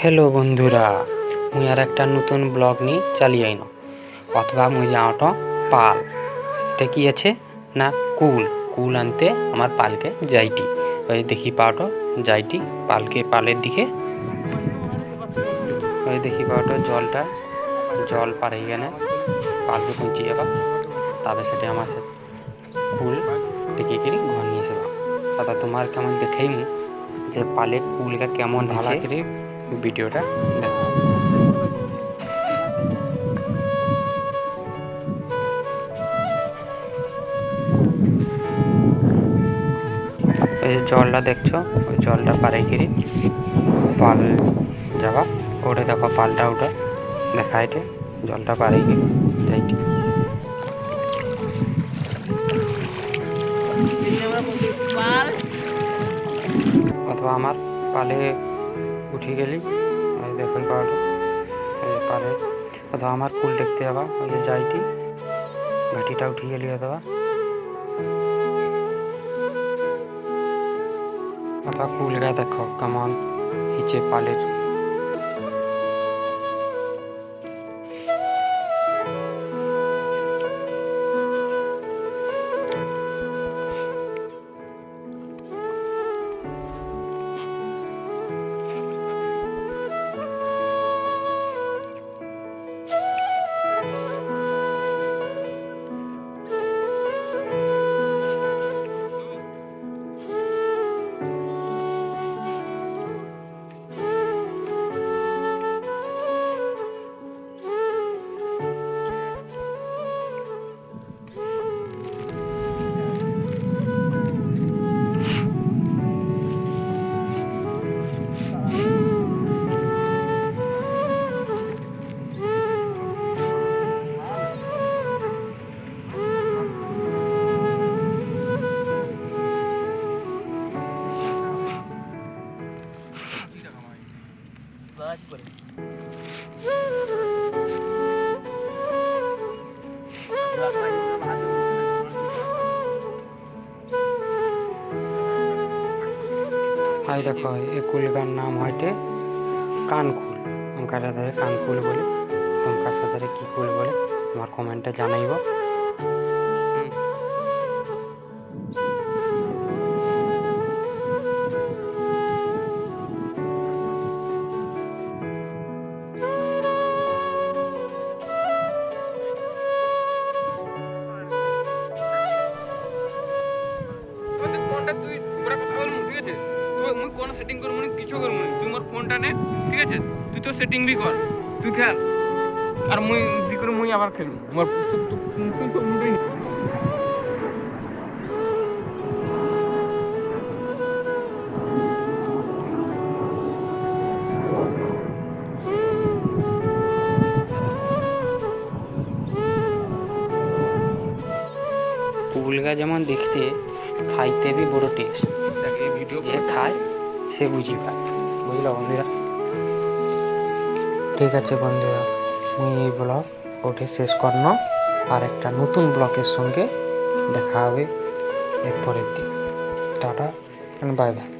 Hello বন্ধুরা মুই আর একটা নতুন ব্লগ নিয়ে চালিয়ে আইন। অথবা মুই যাওয়াট পাল। এটা কি আছে? না কুল। কুল আনতে আমার পালকে যাইটি। ওই দেখি পাওটো যাইটি পালকে পালের দিকে। ওই দেখি পাওটো জলটা জল পার হয়ে গেলে পালকে পৌঁছে যাবা। তবে সেটা আমার কুল টেকে করে ঘর নিয়ে যাবা। দাদা তোমার কেমন দেখাই যে পালে কুলটা কেমন ভালো করে ভিডিওটা দেখো। এই জলটা দেখছ, ওই জলটা পারে গিয়ে পাল যাবা ওটা দেখো পালটা ওটা দেখা এটা, জলটা পারে গিয়ে যাইটি অথবা আমার পালে উঠে গেলি। দেখুন এই অথবা আমার কুল দেখতে যাবা, ওই যে যাইটি ঘাটিটা উঠে গেলি অথবা। অথবা কুলগা দেখো, কেমন। হিচে পালের হাই দেখো, এই কুলগার নাম হয়টে কানকুল। তোমার ধরে কানকুল বলে তোমার সাথে কি কুল বলে, তোমার কমেন্টে জানাইব। তুই পুরা কথা বলব, ঠিক আছে? তুই মুই কোন সেটিং করব না, কিছু করব না। তুই মোর ফোনটা নে, ঠিক আছে? তুই তো সেটিং বি কর, তুই খেল আর মুই, দি করে মুই আবার খেলব। মোর তুই সব মুই কুলগা যেমন দেখতে খাইতে বি বড় টেস্ট যে খায় সে বুঝি পায়। বুঝলো বন্ধুরা? ঠিক আছে বন্ধুরা মুই এই ব্লগ ওঠে শেষ করন। আর একটা নতুন ব্লকের সঙ্গে দেখা হবে এরপরের দিন। Tata bye bye